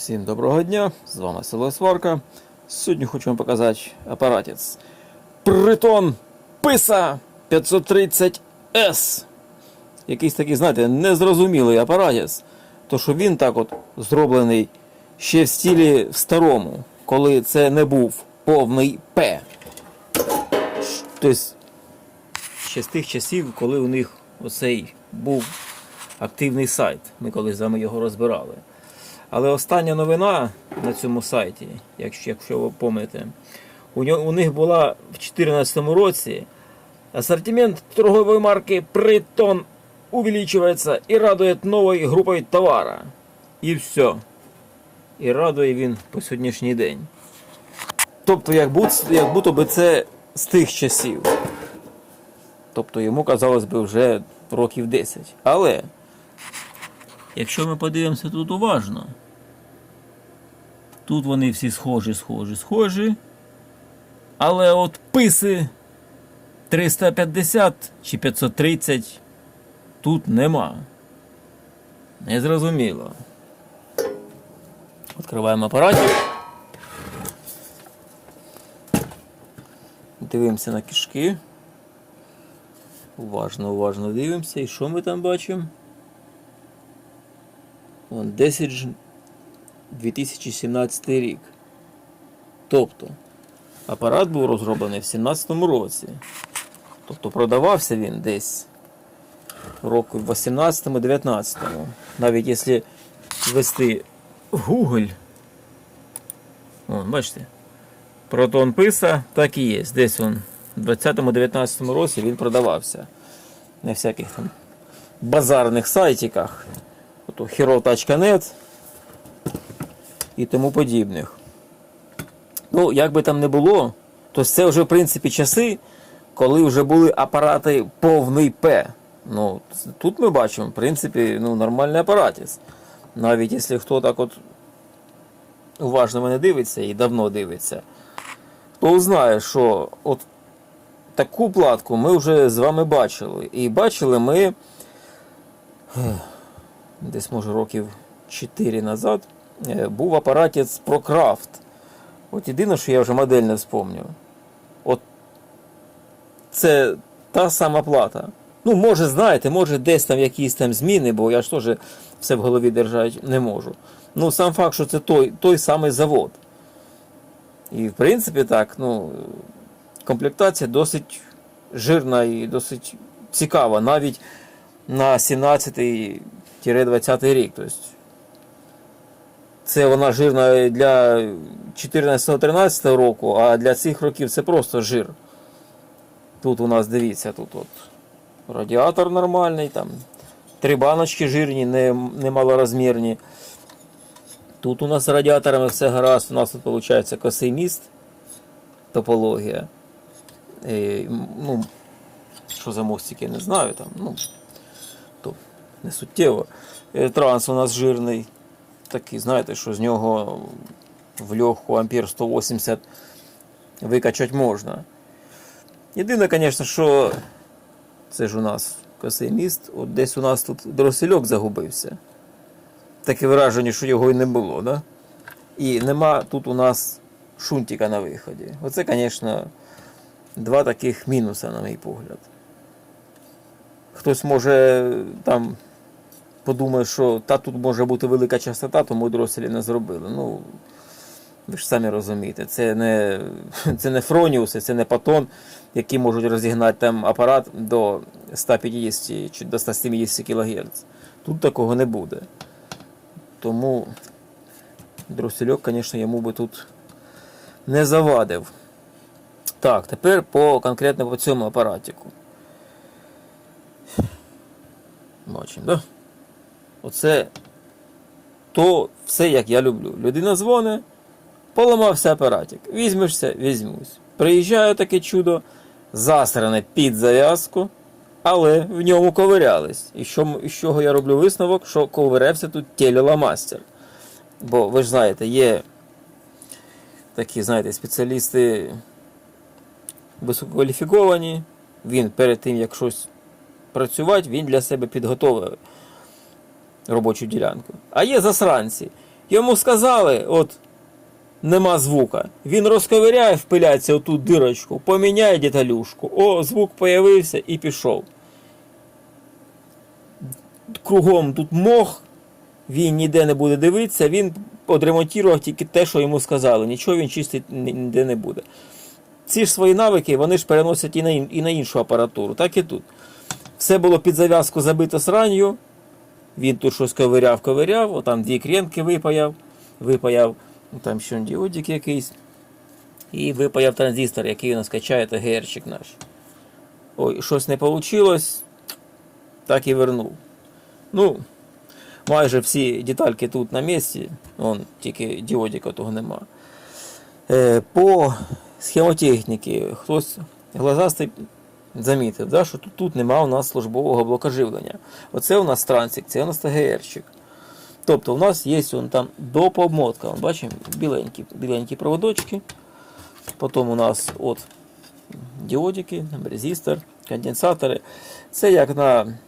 Всім доброго дня, з вами Село Сварка. Сьогодні хочу вам показати апаратець. Притон Писа 530S. Якийсь такий, знаєте, незрозумілий апаратець. То що він так от зроблений ще в стилі в старому, коли це не був повний П. Тобто, ще з тих часів, коли у них оцей був активний сайт. Ми колись з вами його розбирали. Але остання новина на цьому сайті, якщо, якщо ви пам'ятаєте, у, у них була в 2014 році ассортимент торгової марки Притон увеличивается и радует новой группой товара. І все. І радує він по сьогоднішній день. Тобто, як будто, як будто би це з тих часів. Тобто йому казалось би вже років 10. Але Якщо ми подивимося тут уважно, тут вони всі схожі, схожі, схожі. Але от писи 350 чи 530 тут нема. Незрозуміло. Відкриваємо апаратик. Дивимося на кишки. Уважно, уважно дивимося. І що ми там бачимо? Вон 10 ж- 2017 рік. Тобто апарат був розроблений в 17 році. Тобто продавався він десь року в 18-19. Навіть якщо ввести Google. Вон, бачите? Протон Писа так і є. Десь он в 20-19 році він продавався. На всяких там базарних сайтиках ото hero.net і тому подібних. Ну, як би там не було, то це вже в принципі часи, коли вже були апарати повний П. Ну, тут ми бачимо, в принципі, ну, нормальний апаратець. Навіть якщо хто так от уважно мене дивиться і давно дивиться, то знає, що от таку платку ми вже з вами бачили. І бачили ми десь може років 4 назад, був апаратець ProCraft. От єдине, що я вже модель не вспомню. От це та сама плата. Ну, може, знаєте, може десь там якісь там зміни, бо я ж теж все в голові держати не можу. Ну, сам факт, що це той, той самий завод. І в принципі так, ну, комплектація досить жирна і досить цікава. Навіть на 17-20 рік. Тобто це вона жирна для 14-13 року, а для цих років це просто жир. Тут у нас дивіться, тут от радіатор нормальний, там три баночки жирні, не, не. Тут у нас з радіаторами все гаразд, у нас тут виходить косий міст, топологія. І, ну, що за мостики, не знаю там. Ну, то не суттєво. Е, Транс у нас жирний. Такий, знаєте, що з нього в легку ампер 180 викачати можна. Єдине, звісно, що це ж у нас косий міст, от десь у нас тут дросельок загубився. Таке враження, що його і не було, да? І нема тут у нас шунтика на виході. Оце, звісно, два таких мінуса, на мій погляд. Хтось може там подумає, що та тут може бути велика частота, тому дроселі не зробили. Ну, ви ж самі розумієте, це не, це не Фроніуси, це не Патон, які можуть розігнати там апарат до 150 чи до 170 кГц. Тут такого не буде. Тому дросельок, звісно, йому би тут не завадив. Так, тепер по конкретно по цьому апаратику. Бачимо, да? Оце то все, як я люблю. Людина дзвонить, поламався апаратик. Візьмешся, візьмусь. Приїжджає таке чудо, засране під зав'язку, але в ньому ковирялись. І що, з чого я роблю висновок, що ковирявся тут телеламастер. Бо ви ж знаєте, є такі, знаєте, спеціалісти висококваліфіковані. Він перед тим, як щось працювати, він для себе підготовив робочу ділянку. А є засранці, Йому сказали, от нема звука. Він розковиряє, впиляється оту дирочку, поміняє деталюшку. О, звук появився і пішов. Кругом тут мох, він ніде не буде дивитися, він одремонтував тільки те, що йому сказали. Нічого він чистити ніде не буде. Ці ж свої навики вони ж переносять і на, іншу апаратуру, так і тут. Все було під зав'язку забито сранню. Він тут щось ковиряв, ковиряв, отам дві кренки випаяв, випаяв, ну, там ще діодик якийсь. І випаяв транзистор, який у нас качає ТГРчик наш. Ой, щось не вийшло, так і вернув. Ну, майже всі детальки тут на місці, Вон, тільки діодика того нема. Е, по схемотехніки хтось глазастий замітив, да, що тут, тут нема у нас службового блока живлення. Оце у нас трансик, це у нас ТГРчик. Тобто у нас є вон там допомотка. Вон, бачимо, біленькі, біленькі проводочки. Потім у нас от діодики, резистор, конденсатори. Це як на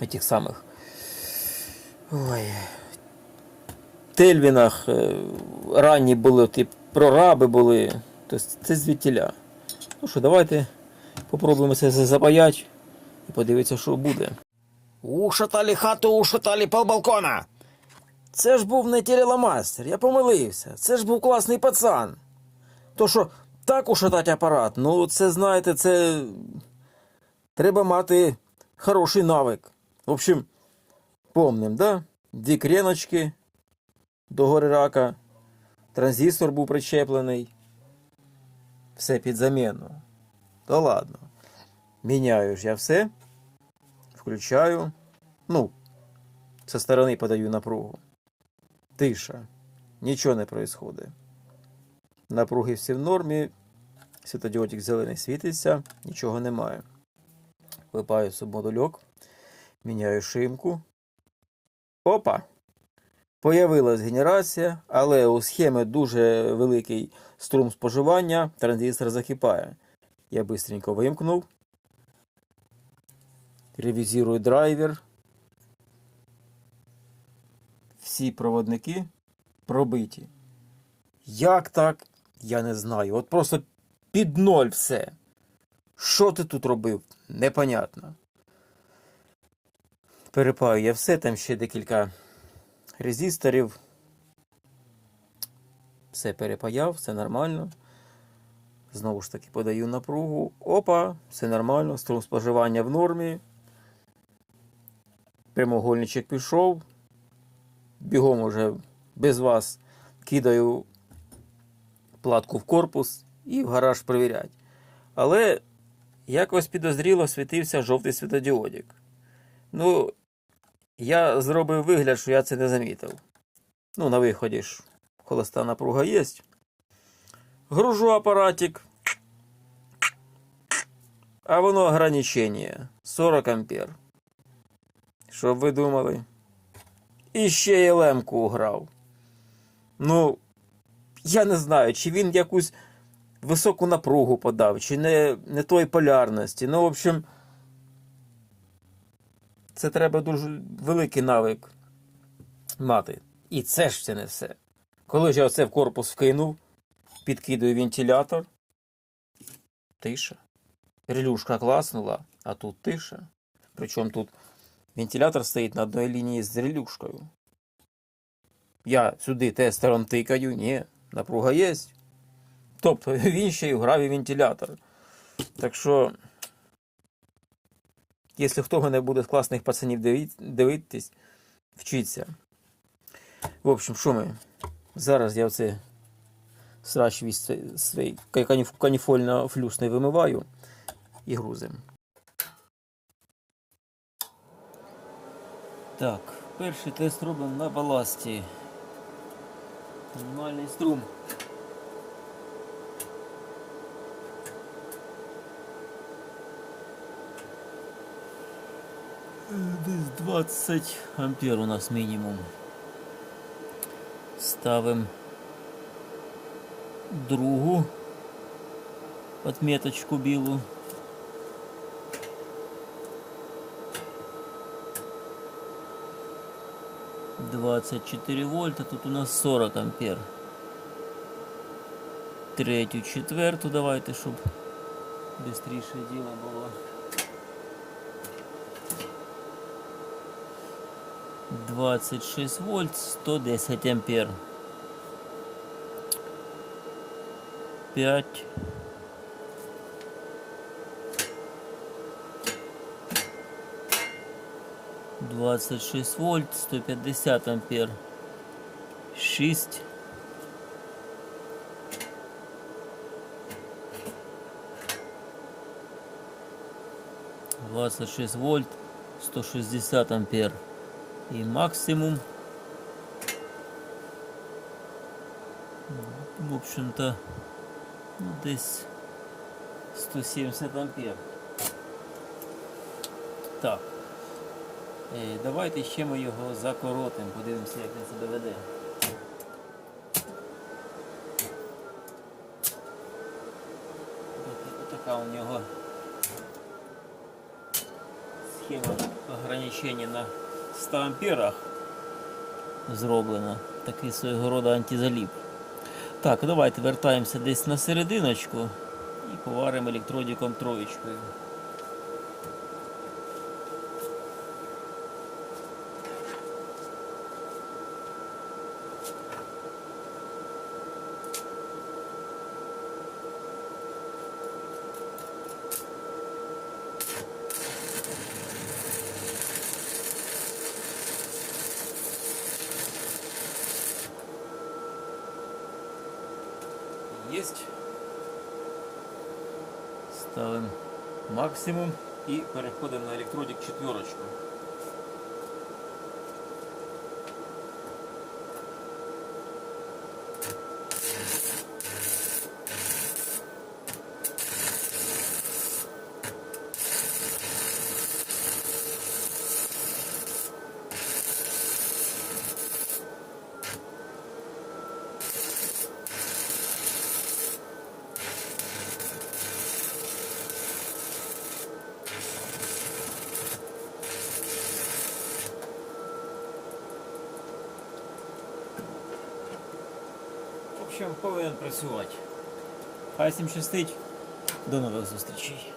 этих самих ой, Тельвінах е, ранні були, ті прораби були. Тобто це звідтіля. Ну що, давайте попробуємо це запаять і подивитися, що буде. Ушатали хату, ушатали полбалкона. Це ж був не телеломастер, я помилився. Це ж був класний пацан. То що так ушатати апарат, ну це знаєте, це треба мати хороший навик. В общем, помним, да? Дві креночки до гори рака, транзистор був причеплений. Все під заміну. То ладно. Міняю ж я все. Включаю. Ну, со сторони подаю напругу. Тиша. Нічого не происходит. Напруги всі в нормі. Світодіодик зелений світиться, нічого немає. Випаю субмодульок, міняю шимку. Опа! Появилась генерація, але у схеми дуже великий струм споживання, транзистор закипає. Я быстренько вимкнув. Ревізірую драйвер. Всі проводники пробиті. Як так? Я не знаю. От просто під ноль все. Що ти тут робив? Непонятно. Перепаю я все, там ще декілька резисторів. Все перепаяв, все нормально. Знову ж таки подаю напругу. Опа, все нормально, струм споживання в нормі. Прямоугольничок пішов. Бігом уже без вас кидаю платку в корпус і в гараж перевіряти. Але якось підозріло світився жовтий світодіодик. Ну, я зробив вигляд, що я це не замітив. Ну, на виході ж холоста напруга є. Гружу апаратик. А воно ограничення 40 ампер. Що б ви думали? І ще й лемку уграв. Ну, я не знаю, чи він якусь високу напругу подав, чи не, не той полярності. Ну, в общем, це треба дуже великий навик мати. І це ж це не все. Коли ж я оце в корпус вкинув, підкидую вентилятор, тиша. Релюшка класнула, а тут тиша. Причому тут вентилятор стоїть на одній лінії з релюшкою. Я сюди тестером тикаю, ні, напруга є. Тобто він ще й грав і вентилятор. Так що, якщо хто мене буде з класних пацанів дивитись, вчиться. В общем, що ми? Зараз я оце срач свій каніфольно-флюсний вимиваю і грузим. Так, перший тест робимо на баласті. Мінімальний струм. Десь 20 ампер у нас мінімум. Ставимо другу отметочку білу. 24 вольта, тут у нас 40 ампер. Третю, четверту давайте, щоб швидше діло було. 26 вольт, 110 ампер. 5. Двадцать шесть вольт, сто пятьдесят ампер. Шесть. Двадцать шесть вольт, сто шестьдесят ампер. И максимум. В общем-то, ну, десь 170 ампер. Так. Е, Давайте ще ми його закоротимо, подивимося, як він себе веде. Така у нього схема ограничення на 100 амперах зроблена. Такий свого роду антизаліп. Так, давайте вертаємося десь на серединочку і поваримо електродіком троєчкою. Ставимо максимум і переходимо на електродик четверочку. В повинен працювати. Хай всім щастить. До нових зустрічей.